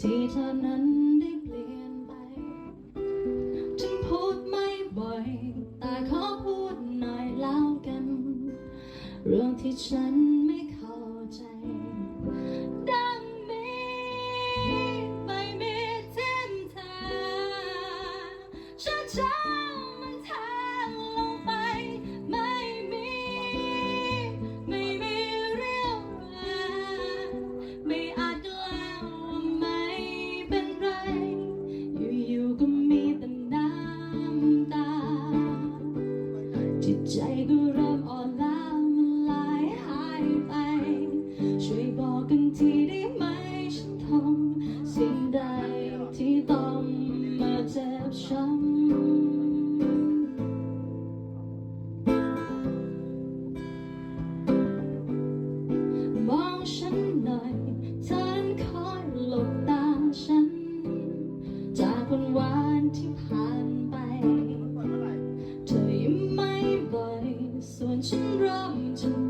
ที่เธอนั้นได้เปลี่ยนไปฉันพูดไม่บ่อย แต่ขอพูดหน่อยแล้วกัน เรื่องที่ฉัน ก็เริ่มอ่อนล้ามันลายหายไป ช่วยบอกกันทีได้ไหมฉันทนสิ่งใดที่ต้องมาเจ็บช้ำฉันหน่อยเธอคอยหลบตาฉัน จากวันวานที่ผ่าน ฉันเริ่มจะ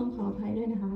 ต้องขออภัยด้วยนะคะ